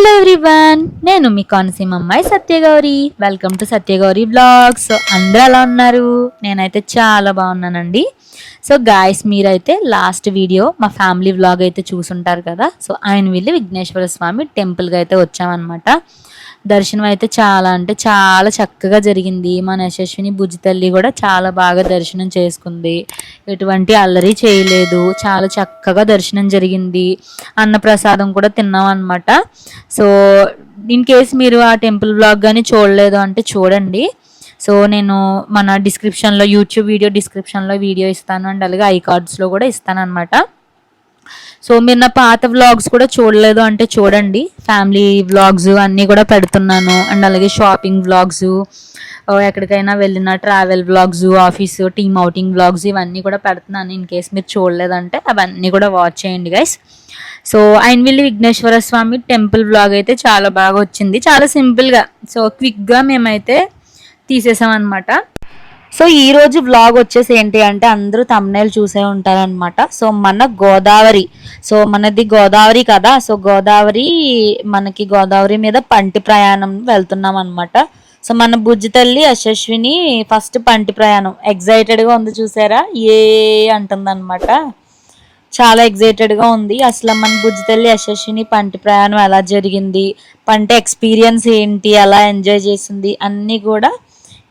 Hello everyone నేను మీ కోనసీమ అమ్మాయి Satyagowri. Welcome to Satyagowri blogs అందరూ ఎలా ఉన్నారు? నేనైతే చాలా బాగున్నానండి. సో గాయస్ మీరైతే లాస్ట్ వీడియో మా ఫ్యామిలీ వ్లాగ్ అయితే చూసుంటారు కదా? సో ఆయన వెళ్ళి విఘ్నేశ్వర స్వామి టెంపుల్కి అయితే వచ్చామన్నమాట. దర్శనం అయితే చాలా అంటే చాలా చక్కగా జరిగింది. మన యశస్విని బుజ్జి తల్లి కూడా చాలా బాగా దర్శనం చేసుకుంది. ఎటువంటి అల్లరి చేయలేదు. చాలా చక్కగా దర్శనం జరిగింది. అన్నప్రసాదం కూడా తిన్నాం అనమాట సో ఇన్ కేస్ మీరు ఆ టెంపుల్ బ్లాగ్ కానీ చూడలేదు అంటే చూడండి. సో నేను మన డిస్క్రిప్షన్లో యూట్యూబ్ వీడియో డిస్క్రిప్షన్లో వీడియో ఇస్తాను. అండ్ అలాగే ఐ కార్డ్స్లో కూడా ఇస్తాను అనమాట సో మీరు నా పాత వ్లాగ్స్ కూడా చూడలేదు అంటే చూడండి. ఫ్యామిలీ వ్లాగ్స్ అన్నీ కూడా పెడుతున్నాను. అండ్ అలాగే షాపింగ్ వ్లాగ్స్ ఎక్కడికైనా వెళ్ళిన travel vlogs office team outing vlogs ఇవన్నీ కూడా పెడుతున్నాను ఇన్ కేస్ మీరు చూడలేదంటే. అవన్నీ కూడా వాచ్ చేయండి guys so Ainavilli Vighneshwara Swamy temple vlog అయితే చాలా బాగా వచ్చింది. చాలా సింపుల్గా సో క్విక్గా మేమైతే తీసేసాం అనమాట సో ఈ రోజు వ్లాగ్ వచ్చేసి ఏంటి అంటే అందరూ తమ్నేలు చూసే ఉంటారనమాట సో మన గోదావరి సో మనది గోదావరి కదా సో గోదావరి మనకి గోదావరి మీద పంటి ప్రయాణం వెళ్తున్నాం అనమాట సో మన బుజ్జి తల్లి యశస్విని ఫస్ట్ పంటి ప్రయాణం. ఎగ్జైటెడ్గా ఉంది చూసారా? ఏ అంటుందన్నమాట. చాలా ఎగ్జైటెడ్గా ఉంది. అసలు మన బుజ్జి తల్లి యశస్విని పంటి ప్రయాణం ఎలా జరిగింది? పంట ఎక్స్పీరియన్స్ ఏంటి? ఎలా ఎంజాయ్ చేసింది? అన్నీ కూడా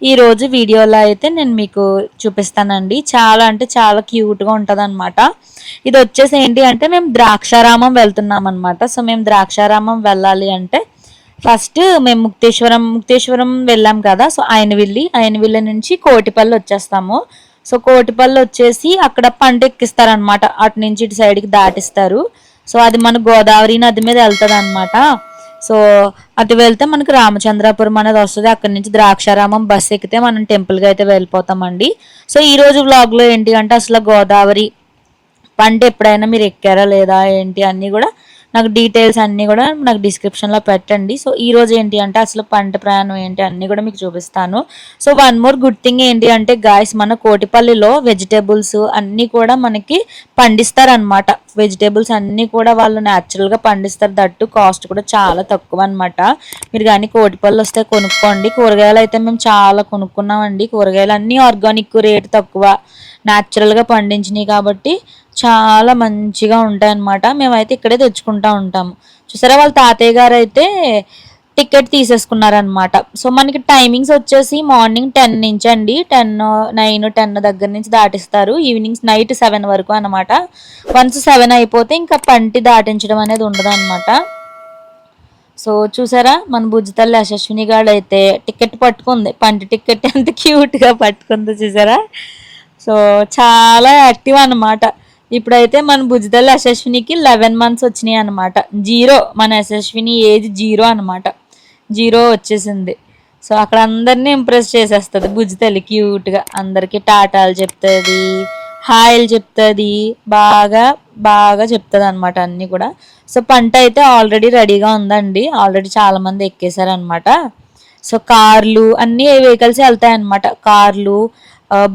ఈరోజు వీడియోలో అయితే నేను మీకు చూపిస్తానండి. చాలా అంటే చాలా క్యూట్గా ఉంటుంది అనమాట ఇది వచ్చేసి ఏంటి అంటే మేము ద్రాక్షారామం వెళ్తున్నాం అనమాట సో మేము ద్రాక్షారామం వెళ్ళాలి అంటే ఫస్ట్ మేము ముక్తేశ్వరం ముక్తేశ్వరం వెళ్ళాం కదా. సో ఆయన వెళ్ళి ఆయన వెళ్ళి నుంచి కోటిపల్లి వచ్చేస్తాము. సో కోటిపల్లి వచ్చేసి అక్కడ పంట ఎక్కిస్తారనమాట అటు నుంచి ఇటు సైడ్కి దాటిస్తారు. సో అది మన గోదావరి నది మీద వెళ్తుంది అనమాట సో అటు వెళ్తే మనకి రామచంద్రాపురం అనేది వస్తుంది. అక్కడి నుంచి ద్రాక్షారామం బస్ ఎక్కితే మనం టెంపుల్కి అయితే వెళ్ళిపోతామండి. సో ఈ రోజు వ్లాగ్లో ఏంటి అంటే అసలు గోదావరి పంట ఎప్పుడైనా మీరు ఎక్కారా లేదా ఏంటి అన్నీ కూడా నాకు డీటెయిల్స్ అన్నీ కూడా నాకు డిస్క్రిప్షన్లో పెట్టండి. సో ఈ రోజు ఏంటి అంటే అసలు పంట ప్రయాణం ఏంటి అన్నీ కూడా మీకు చూపిస్తాను. So one more good thing ఏంటి అంటే గాయస్ మన కోటిపల్లిలో వెజిటేబుల్స్ అన్నీ కూడా మనకి పండిస్తారనమాట వెజిటేబుల్స్ అన్నీ కూడా వాళ్ళు న్యాచురల్గా పండిస్తారు. దట్టు కాస్ట్ కూడా చాలా తక్కువ అనమాట మీరు కానీ కోటిపల్లి వస్తే కొనుక్కోండి. కూరగాయలు అయితే మేము చాలా కొనుక్కున్నామండి. కూరగాయలు అన్నీ ఆర్గానిక్ రేట్ తక్కువ. న్యాచురల్గా పండించినాయి కాబట్టి చాలా మంచిగా ఉంటాయి అన్నమాట మేమైతే ఇక్కడే తెచ్చుకుంటా ఉంటాము చూసారా వాళ్ళ తాతయ్య గారు అయితే టికెట్ తీసేసుకున్నారనమాట సో మనకి టైమింగ్స్ వచ్చేసి మార్నింగ్ టెన్ నుంచి అండి. టెన్ నైన్ టెన్ దగ్గర నుంచి దాటిస్తారు. ఈవినింగ్స్ నైట్ సెవెన్ వరకు అనమాట వన్స్ సెవెన్ అయిపోతే ఇంకా పంటి దాటించడం అనేది ఉండదు అనమాట సో చూసారా మన బుజ్జితల్లి యశస్విని గారు అయితే టికెట్ పట్టుకుంది. పంటి టికెట్ ఎంత క్యూట్గా పట్టుకుందో చూసారా? సో చాలా యాక్టివ్ అనమాట ఇప్పుడైతే మన బుజ్జితల్లి యశస్వినికి లెవెన్ మంత్స్ వచ్చినాయి అనమాట జీరో మన యశస్విని ఏజ్ జీరో అనమాట జీరో వచ్చేసింది. సో అక్కడ అందరినీ ఇంప్రెస్ చేసేస్తుంది బుజ్జితల్లి క్యూట్గా. అందరికీ టాటాలు చెప్తుంది హాయిలు చెప్తుంది బాగా బాగా చెప్తుంది అనమాట అన్నీ కూడా. సో పంట అయితే ఆల్రెడీ రెడీగా ఉందండి. ఆల్రెడీ చాలామంది ఎక్కేశారనమాట సో కార్లు అన్ని వెహికల్స్ వెళ్తాయి అనమాట కార్లు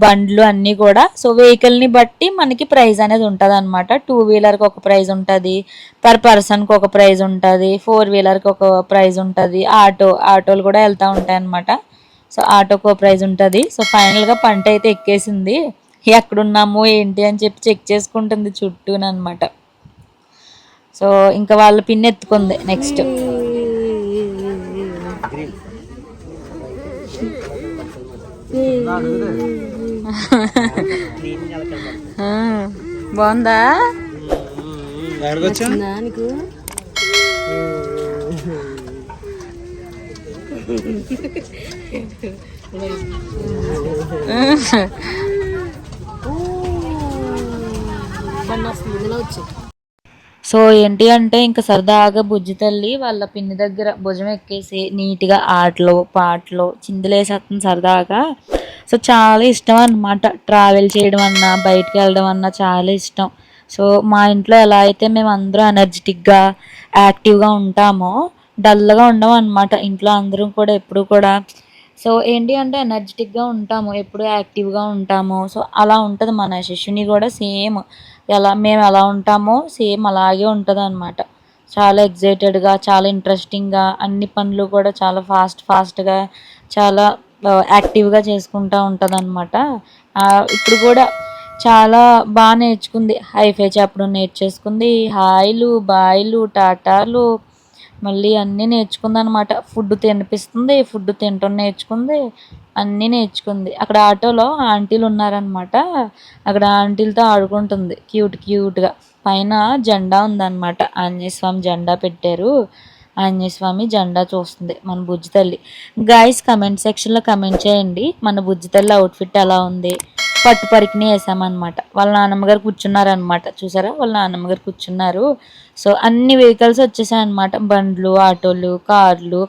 బండ్లు అన్నీ కూడా. సో వెహికల్ని బట్టి మనకి ప్రైస్ అనేది ఉంటుంది అనమాట టూ వీలర్కి ఒక ప్రైస్ ఉంటుంది. పర్ పర్సన్కి ఒక ప్రైస్ ఉంటుంది. ఫోర్ వీలర్కి ఒక ప్రైస్ ఉంటుంది. ఆటో ఆటోలు కూడా వెళ్తూ ఉంటాయి అనమాట సో ఆటోకి ఒక ప్రైస్ ఉంటుంది. సో ఫైనల్గా పంట అయితే ఎక్కేసింది. ఎక్కడున్నాము? ఏంటి? అని చెప్పి చెక్ చేసుకుంటుంది చుట్టూనమాట సో ఇంకా వాళ్ళ పిన్ ఎత్తుకుంది. నెక్స్ట్ బాగుందా? ఎక్కడికొచ్చా సో ఏంటి అంటే ఇంకా సరదాగా బుజ్జి తల్లి వాళ్ళ పిన్ని దగ్గర భుజం ఎక్కేసి నీట్గా ఆటలు పాటలు చిందులేసేస్తుంది సరదాగా. సో చాలా ఇష్టం అన్నమాట. ట్రావెల్ చేయడం అన్నా బయటికి వెళ్ళడం అన్నా చాలా ఇష్టం. సో మా ఇంట్లో ఎలా అయితే మేము అందరూ ఎనర్జెటిక్గా యాక్టివ్గా ఉంటామో డల్గా ఉండమన్నమాట. ఇంట్లో అందరం కూడా ఎప్పుడు కూడా సో ఏంటి అంటే ఎనర్జెటిక్గా ఉంటాము ఎప్పుడు యాక్టివ్గా ఉంటాము. సో అలా ఉంటుంది మన శిష్యుని కూడా సేమ్ ఎలా మేము ఎలా ఉంటామో సేమ్ అలాగే ఉంటుంది అనమాట చాలా ఎగ్జైటెడ్గా చాలా ఇంట్రెస్టింగ్గా అన్ని పనులు కూడా చాలా ఫాస్ట్ ఫాస్ట్గా చాలా యాక్టివ్గా చేసుకుంటూ ఉంటుంది అనమాట ఇప్పుడు కూడా చాలా బాగా నేర్చుకుంది. హైఫై చెప్పడం నేర్చేసుకుంది. హాయిలు బాయిలు టాటాలు మళ్ళీ అన్నీ నేర్చుకుంది అనమాట ఫుడ్ తినిపిస్తుంది ఫుడ్ తినటం నేర్చుకుంది అన్నీ నేర్చుకుంది. అక్కడ ఆటోలో ఆంటీలు ఉన్నారనమాట అక్కడ ఆంటీలతో ఆడుకుంటుంది క్యూట్ క్యూట్గా. పైన జెండా ఉందన్నమాట. ఆంజనేయస్వామి జెండా పెట్టారు. ఆంజనేయస్వామి జెండా చూస్తుంది మన బుజ్జి తల్లి. గాయస్ కమెంట్ సెక్షన్లో కమెంట్ చేయండి. మన బుజ్జి తల్లి అవుట్ఫిట్ ఎలా ఉంది? పట్టు పరికిని వేసామన్నమాట. వాళ్ళ నాన్నమ్మగారు కూర్చున్నారనమాట చూసారా? వాళ్ళ నాన్నమ్మగారు కూర్చున్నారు. సో అన్ని వెహికల్స్ వచ్చేసాయి అనమాట బండ్లు ఆటోలు కార్లు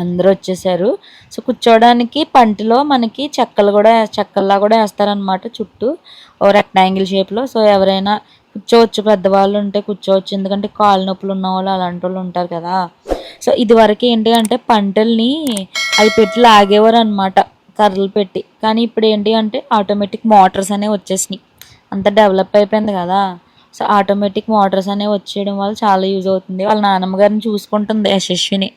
అందరూ వచ్చేసారు. సో కూర్చోవడానికి పంటిలో మనకి చెక్కలు కూడా చెక్కల్లా కూడా వేస్తారనమాట చుట్టూ. ఓ రెక్టాంగిల్ షేప్లో సో ఎవరైనా కూర్చోవచ్చు. పెద్దవాళ్ళు ఉంటే కూర్చోవచ్చు. ఎందుకంటే కాళ్ళ నొప్పులు ఉన్న వాళ్ళు అలాంటి వాళ్ళు ఉంటారు కదా. సో ఇది వరకు ఏంటి అంటే పంటల్ని అవి పెట్టి లాగేవారు అనమాట కర్రలు పెట్టి. కానీ ఇప్పుడు ఏంటి అంటే ఆటోమేటిక్ మోటార్స్ అనేవి వచ్చేసినాయి. అంత డెవలప్ అయిపోయింది కదా. సో ఆటోమేటిక్ మోటార్స్ అనేవి వచ్చేయడం వల్ల చాలా యూజ్ అవుతుంది. వాళ్ళ నాన్నమ్మ గారిని చూసుకుంటుంది యశస్విని.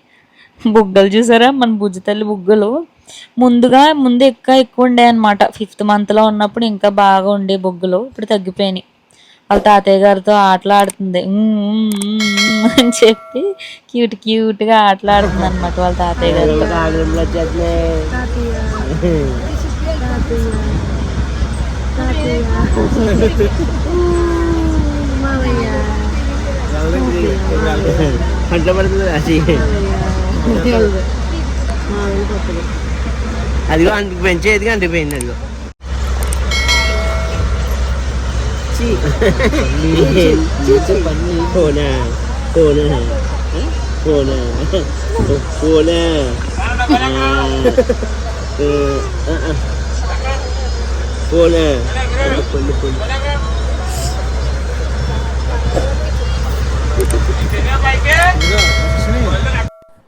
బుగ్గలు చూసారా? మన బుజ్జి తల్లి బుగ్గలు. ముందుగా ముందు ఎక్కువ ఎక్కువ ఉండే అనమాట ఫిఫ్త్ మంత్లో ఉన్నప్పుడు ఇంకా బాగా ఉండే బొగ్గులు. ఇప్పుడు తగ్గిపోయినాయి. వాళ్ళ తాతయ్య గారితో ఆటలాడుతుంది అని చెప్పి క్యూట్ క్యూట్గా ఆటలాడుతుంది అనమాట వాళ్ళ తాతయ్య గారితో. పంటలో పడుతుంది అది అదిగో అంటికి పెంచేది అంటిపోయింది అదిగో పోనా పోనా పోనా పోనా Eh, uh, uh, uh. Pone. Pone, pone, pone. Tenía que.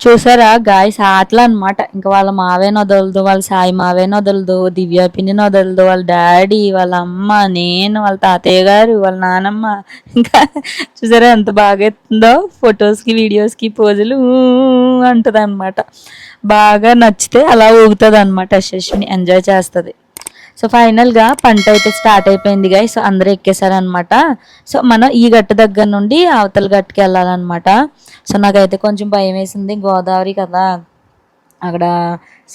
చూసారా గాయస్? ఆటలు అనమాట ఇంకా వాళ్ళ మావేన వదలదు వాళ్ళ సాయి మావేన వదలదు దివ్య పిన్నిని వదలదు వాళ్ళ డాడీ వాళ్ళ అమ్మ నేను వాళ్ళ తాతయ్య గారు వాళ్ళ నానమ్మ. ఇంకా చూసారా ఎంత బాగా ఎత్తుందో? ఫొటోస్కి వీడియోస్కి పోజులు అంటుంది అనమాట బాగా నచ్చితే అలా ఊగుతుంది అనమాట యశస్విని. ఎంజాయ్ చేస్తుంది. సో ఫైనల్గా పంట అయితే స్టార్ట్ అయిపోయింది గాయ సో అందరూ ఎక్కేసారనమాట సో మనం ఈ గట్టు దగ్గర నుండి అవతల గట్టుకి వెళ్ళాలన్నమాట. సో నాకైతే కొంచెం భయం వేసింది. గోదావరి కదా అక్కడ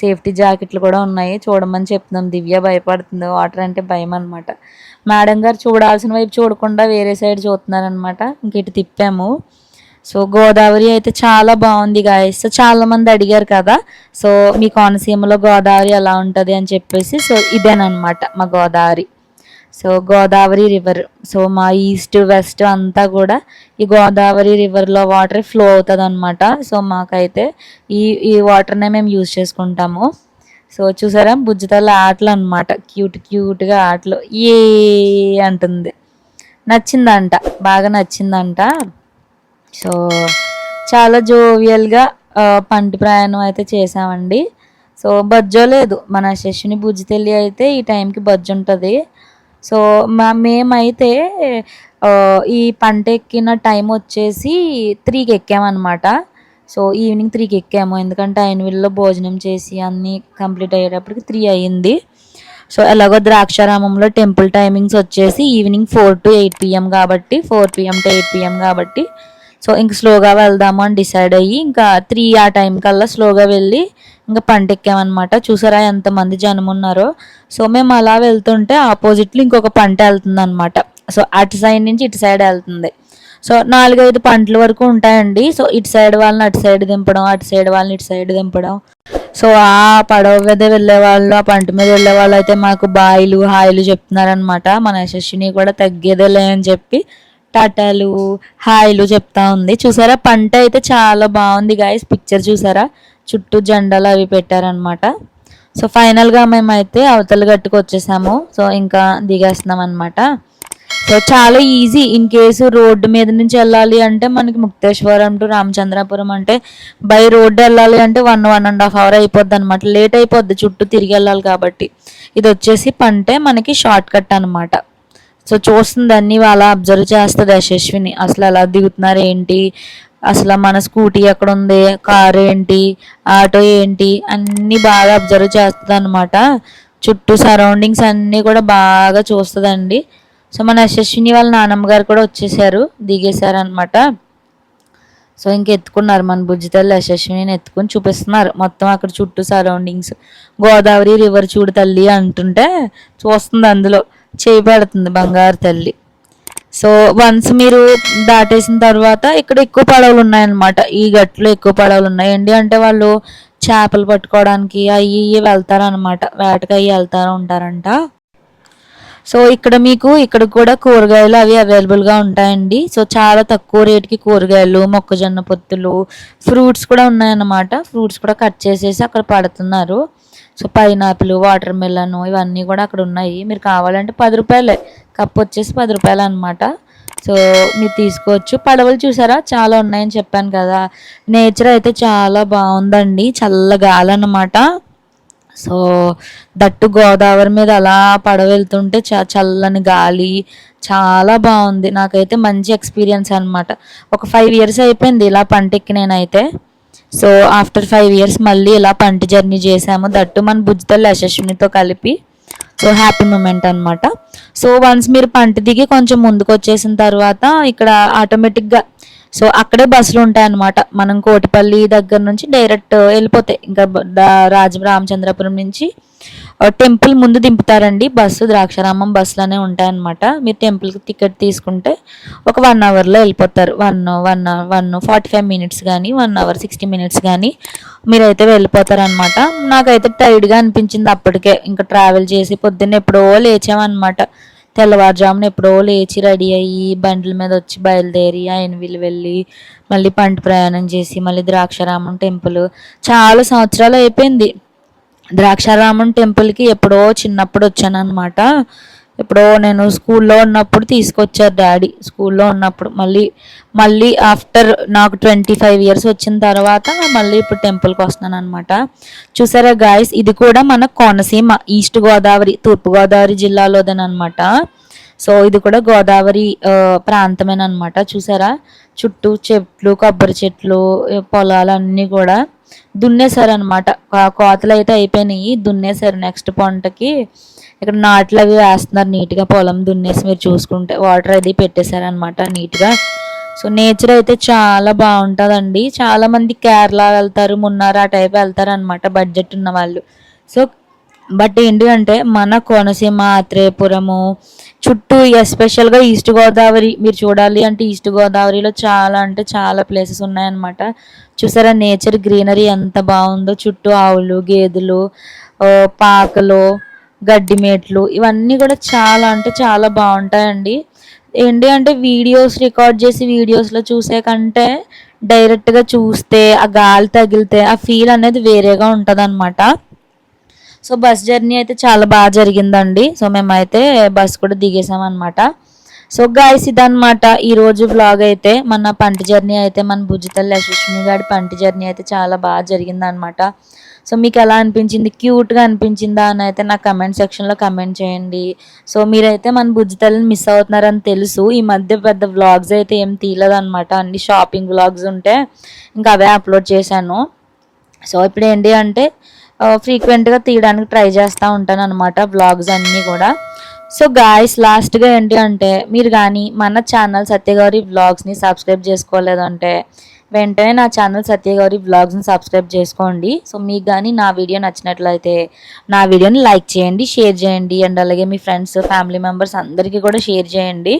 సేఫ్టీ జాకెట్లు కూడా ఉన్నాయి. చూడమని చెప్తున్నాం. దివ్య భయపడుతుంది. వాటర్ అంటే భయం అనమాట మేడం గారు చూడాల్సిన వైపు చూడకుండా వేరే సైడ్ చూస్తున్నారనమాట ఇంక ఇటు తిప్పాము. సో గోదావరి అయితే చాలా బాగుంది గాయస్ సో చాలా మంది అడిగారు కదా సో మీ కోనసీమలో గోదావరి ఎలా ఉంటుంది అని చెప్పేసి. సో ఇదేనమాట మా Godavari. So Godavari river so మా ఈస్ట్ వెస్ట్ అంతా కూడా ఈ గోదావరి రివర్లో వాటర్ ఫ్లో అవుతుంది అనమాట సో మాకైతే ఈ ఈ వాటర్నే మేము యూజ్ చేసుకుంటాము. సో చూసారా? బుజ్జితల ఆటలు అనమాట క్యూట్ క్యూట్గా ఆటలు. ఏ అంటుంది. నచ్చిందంట. బాగా నచ్చిందంట. సో చాలా జోవియల్గా పంటి ప్రయాణం అయితే చేసామండి సో బజ్జో లేదు. మన శశిని బుజ్జి తెల్లి అయితే ఈ టైంకి బజ్జు ఉంటుంది సో మా మేమైతే ఈ పంట ఎక్కిన టైం వచ్చేసి త్రీకి ఎక్కామన్నమాట సో ఈవినింగ్ త్రీకి ఎక్కాము ఎందుకంటే ఆయన వీళ్ళలో భోజనం చేసి అన్నీ కంప్లీట్ అయ్యేటప్పటికి త్రీ అయ్యింది. సో ఎలాగో ద్రాక్షారామంలో టెంపుల్ టైమింగ్స్ వచ్చేసి evening four to eight PM కాబట్టి four PM to eight PM కాబట్టి సో ఇంక స్లోగా వెళ్దాము అని డిసైడ్ అయ్యి ఇంకా త్రీ ఆ టైం కల్లా స్లోగా వెళ్ళి ఇంకా పంట ఎక్కామన్నమాట చూసారా ఎంతమంది జనం ఉన్నారో. సో మేము అలా వెళ్తుంటే ఆపోజిట్లో ఇంకొక పంట వెళ్తుంది అనమాట సో అటు సైడ్ నుంచి ఇటు సైడ్ వెళ్తుంది. సో నాలుగైదు పంటల వరకు ఉంటాయండి. సో ఇటు సైడ్ వాళ్ళని అటు సైడ్ దింపడం అటు సైడ్ వాళ్ళని ఇటు సైడ్ దింపడం. సో ఆ పడవ మీద వెళ్ళే వాళ్ళు ఆ పంట మీద వెళ్ళే వాళ్ళు అయితే మాకు బాయిలు హాయిలు చెప్తున్నారనమాట మన యశస్విని కూడా తగ్గేదే అని చెప్పి టాటాలు హాయిలు చెప్తా ఉంది. చూసారా? పంట అయితే చాలా బాగుంది గాయస్ పిక్చర్ చూసారా? చుట్టూ జెండాలు అవి పెట్టారనమాట సో ఫైనల్గా మేమైతే అవతల గట్టుకు వచ్చేసాము. సో ఇంకా దిగేస్తున్నాం అనమాట సో చాలా ఈజీ ఇన్ కేసు రోడ్డు మీద నుంచి వెళ్ళాలి అంటే మనకి ముక్తేశ్వరం టు రామచంద్రాపురం అంటే బై రోడ్డు వెళ్ళాలి అంటే one one and half hour అయిపోద్ది అనమాట లేట్ అయిపోద్ది. చుట్టూ తిరిగి వెళ్ళాలి కాబట్టి. ఇది వచ్చేసి పంటే మనకి షార్ట్ కట్ అనమాట సో చూస్తుంది అన్ని అలా అబ్జర్వ్ చేస్తుంది యశస్విని. అసలు ఎలా దిగుతున్నారు ఏంటి? అసలు మన స్కూటీ ఎక్కడ ఉంది కారు ఏంటి? ఆటో ఏంటి? అన్నీ బాగా అబ్జర్వ్ చేస్తుంది అనమాట చుట్టూ సరౌండింగ్స్ అన్నీ కూడా బాగా చూస్తుందండి. సో మన యశస్విని వాళ్ళ నాన్నమ్మ గారు కూడా వచ్చేసారు దిగేశారు అనమాట సో ఇంక ఎత్తుకున్నారు మన బుజ్జి తల్లి యశస్విని ఎత్తుకుని చూపిస్తున్నారు. మొత్తం అక్కడ చుట్టూ సరౌండింగ్స్. గోదావరి రివర్ చూడు తల్లి అంటుంటే చూస్తుంది అందులో. చేయబడుతుంది బంగారు తల్లి. సో వన్స్ మీరు దాటేసిన తర్వాత ఇక్కడ ఎక్కువ పడవలు ఉన్నాయన్నమాట. ఈ గట్లో ఎక్కువ పడవలు ఉన్నాయి. ఏంటి అంటే వాళ్ళు చేపలు పట్టుకోవడానికి అవి వెళ్తారనమాట వేటకి అవి వెళ్తారు ఉంటారంట. సో ఇక్కడ మీకు ఇక్కడ కూడా కూరగాయలు అవి అవైలబుల్గా ఉంటాయండి. సో చాలా తక్కువ రేటుకి కూరగాయలు మొక్కజొన్న పొత్తులు ఫ్రూట్స్ కూడా ఉన్నాయన్నమాట. ఫ్రూట్స్ కూడా కట్ చేసేసి అక్కడ పడుతున్నారు. సో పైనాపిల్ వాటర్ మెలన్ ఇవన్నీ కూడా అక్కడ ఉన్నాయి. మీరు కావాలంటే పది రూపాయలే. కప్ వచ్చేసి పది రూపాయలు అనమాట సో మీరు తీసుకోవచ్చు. పడవలు చూసారా? చాలా ఉన్నాయని చెప్పాను కదా. నేచర్ అయితే చాలా బాగుందండి. చల్ల గాలి అన్నమాట. సో దట్టు గోదావరి మీద అలా పడవ వెళ్తుంటే చ చల్లని గాలి చాలా బాగుంది. నాకైతే మంచి ఎక్స్పీరియన్స్ అనమాట ఒక ఫైవ్ ఇయర్స్ అయిపోయింది ఇలా పంటెక్కి నేనైతే. సో ఆఫ్టర్ ఫైవ్ ఇయర్స్ మళ్ళీ ఇలా పంట జర్నీ చేసాము దట్టు మన బుజ్జితల్లి యశస్వినితో కలిపి. సో హ్యాపీ మూమెంట్ అనమాట సో వన్స్ మీరు పంట దిగి కొంచెం ముందుకు వచ్చేసిన తర్వాత ఇక్కడ ఆటోమేటిక్గా సో అక్కడే బస్సులు ఉంటాయన్నమాట. మనం కోటిపల్లి దగ్గర నుంచి డైరెక్ట్ వెళ్ళిపోతాయి. ఇంకా రాజ రామచంద్రపురం నుంచి టెంపుల్ ముందు దింపుతారండి. బస్సు ద్రాక్షారామం బస్సులోనే ఉంటాయన్నమాట. మీరు టెంపుల్కి టికెట్ తీసుకుంటే ఒక వన్ అవర్లో వెళ్ళిపోతారు. One one one forty five minutes కానీ వన్ అవర్ సిక్స్టీ మినిట్స్ కానీ మీరైతే వెళ్ళిపోతారనమాట నాకైతే టైర్డ్గా అనిపించింది అప్పటికే. ఇంకా ట్రావెల్ చేసి పొద్దున్న ఎప్పుడో లేచామన్నమాట. తెల్లవారుజామున ఎప్పుడో లేచి రెడీ అయ్యి బండ్ల మీద వచ్చి బయలుదేరి ఆయనవిల్లు వెళ్ళి మళ్ళీ పంట ప్రయాణం చేసి మళ్ళీ ద్రాక్షారామం టెంపుల్. చాలా సంవత్సరాలు అయిపోయింది. ద్రాక్షారామం టెంపుల్కి ఎప్పుడో చిన్నప్పుడు వచ్చాను అనమాట ఎప్పుడో నేను స్కూల్లో ఉన్నప్పుడు తీసుకొచ్చారు డాడీ. స్కూల్లో ఉన్నప్పుడు మళ్ళీ మళ్ళీ ఆఫ్టర్ నాకు ట్వంటీ ఫైవ్ ఇయర్స్ వచ్చిన తర్వాత మళ్ళీ ఇప్పుడు టెంపుల్కి వస్తున్నాను అనమాట చూసారా గాయస్ ఇది కూడా మన కోనసీమ ఈస్ట్ గోదావరి తూర్పుగోదావరి జిల్లాలోదేనమాట సో ఇది కూడా గోదావరి ప్రాంతమేనమాట చూసారా? చుట్టూ చెట్లు కొబ్బరి చెట్లు పొలాలన్నీ పొలాలు అన్నీ కూడా దున్నేశారు అనమాట కోతలు అయితే అయిపోయినాయి. దున్నేశారు నెక్స్ట్ పంటకి. ఇక్కడ నాట్లు అవి వేస్తున్నారు నీట్గా పొలం దున్నేసి మీరు చూసుకుంటే. వాటర్ అది పెట్టేశారనమాట నీట్గా. సో నేచర్ అయితే చాలా బాగుంటుందండి. చాలామంది కేరళ వెళ్తారు మున్నార ఆ టైప్ వెళ్తారు అనమాట బడ్జెట్ ఉన్న వాళ్ళు. సో బట్ ఏంటి అంటే మన కోనసీమ ఆత్రేయపురము చుట్టూ ఎస్పెషల్గా ఈస్ట్ గోదావరి మీరు చూడాలి అంటే ఈస్ట్ గోదావరిలో చాలా అంటే చాలా ప్లేసెస్ ఉన్నాయన్నమాట. చూసారా నేచర్ గ్రీనరీ ఎంత బాగుందో? చుట్టూ ఆవులు గేదెలు పాకలు గడ్డి మేట్లు ఇవన్నీ కూడా చాలా అంటే చాలా బాగుంటాయండి. ఏంటి అంటే వీడియోస్ రికార్డ్ చేసి వీడియోస్లో చూసే కంటే డైరెక్ట్గా చూస్తే ఆ గాలి తగిలితే ఆ ఫీల్ అనేది వేరేగా ఉంటుంది సో బస్ జర్నీ అయితే చాలా బాగా జరిగిందండి. సో మేమైతే బస్ కూడా దిగేసాం అనమాట సో గాయస్ ఇదనమాట ఈరోజు రోజు వ్లాగ్ అయితే. మన పంట జర్నీ అయితే మన భుజితల్లి యశస్విని గారి పంట జర్నీ అయితే చాలా బాగా జరిగింది అనమాట సో మీకు ఎలా అనిపించింది? క్యూట్గా అనిపించిందా అని అయితే నా కమెంట్ సెక్షన్లో కమెంట్ చేయండి. సో మీరైతే మన బుజ్జితల్లిని మిస్ అవుతున్నారని తెలుసు. ఈ మధ్య పెద్ద వ్లాగ్స్ అయితే ఏం తీయలేదన్నమాట. అన్ని షాపింగ్ వ్లాగ్స్ ఉంటే ఇంకా అవే అప్లోడ్ చేశాను. సో ఇప్పుడు ఏంటి అంటే ఫ్రీక్వెంట్గా తీయడానికి ట్రై చేస్తూ ఉంటాను అనమాట వ్లాగ్స్ అన్నీ కూడా. సో గాయస్ లాస్ట్గా ఏంటి అంటే మీరు కానీ మన ఛానల్ సత్యగౌరి వ్లాగ్స్ని సబ్స్క్రైబ్ చేసుకోలేదు అంటే వెంటనే నా ఛానల్ సత్యగౌరి వ్లాగ్స్ని సబ్స్క్రైబ్ చేసుకోండి. సో మీకు కానీ నా వీడియో నచ్చినట్లయితే నా వీడియోని లైక్ చేయండి షేర్ చేయండి అండ్ అలాగే మీ ఫ్రెండ్స్ ఫ్యామిలీ మెంబర్స్ అందరికీ కూడా షేర్ చేయండి.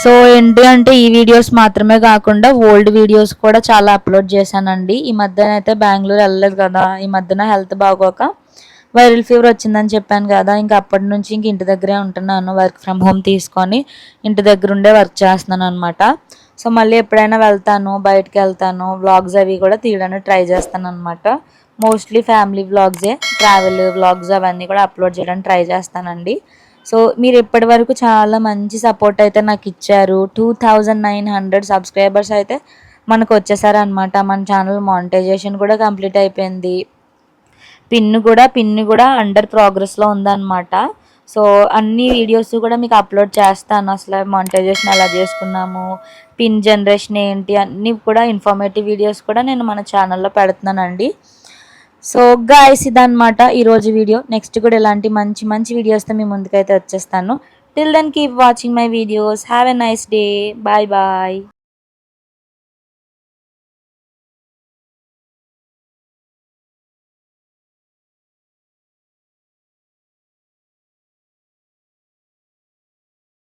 సో ఏంటి అంటే ఈ వీడియోస్ మాత్రమే కాకుండా ఓల్డ్ వీడియోస్ కూడా చాలా అప్లోడ్ చేశానండి. ఈ మధ్యన అయితే బెంగళూరు వెళ్ళలేదు కదా ఈ మధ్యన హెల్త్ బాగోక వైరల్ ఫీవర్ వచ్చిందని చెప్పాను కదా ఇంకా అప్పటి నుంచి ఇంక ఇంటి దగ్గరే ఉంటున్నాను వర్క్ ఫ్రమ్ హోమ్ తీసుకొని ఇంటి దగ్గర ఉండే వర్క్ చేస్తున్నాను అనమాట సో మళ్ళీ ఎప్పుడైనా వెళ్తాను బయటకు వెళ్తాను వ్లాగ్స్ అవి కూడా తీయడానికి ట్రై చేస్తాను అనమాట మోస్ట్లీ ఫ్యామిలీ వ్లాగ్సే ట్రావెల్ వ్లాగ్స్ అవన్నీ కూడా అప్లోడ్ చేయడానికి ట్రై చేస్తానండి. సో మీరు ఇప్పటి వరకు చాలా మంచి సపోర్ట్ అయితే నాకు ఇచ్చారు. Two thousand nine hundred subscribers అయితే మనకు వచ్చేసారనమాట మన ఛానల్ మానిటైజేషన్ కూడా కంప్లీట్ అయిపోయింది. పిన్ కూడా పిన్ కూడా అండర్ ప్రోగ్రెస్లో ఉందన్నమాట. సో అన్ని వీడియోస్ కూడా మీకు అప్లోడ్ చేస్తాను. అసలు మానిటైజేషన్ ఎలా చేసుకున్నాము పిన్ జనరేషన్ ఏంటి అన్నీ కూడా ఇన్ఫర్మేటివ్ వీడియోస్ కూడా నేను మన ఛానల్లో పెడుతున్నానండి. సో గాయస్ ఇదన్నమాట ఈరోజు వీడియో. నెక్స్ట్ కూడా ఇలాంటి మంచి మంచి వీడియోస్తో మీ ముందుకైతే వచ్చేస్తాను. Till then keep watching my videos have a nice day bye bye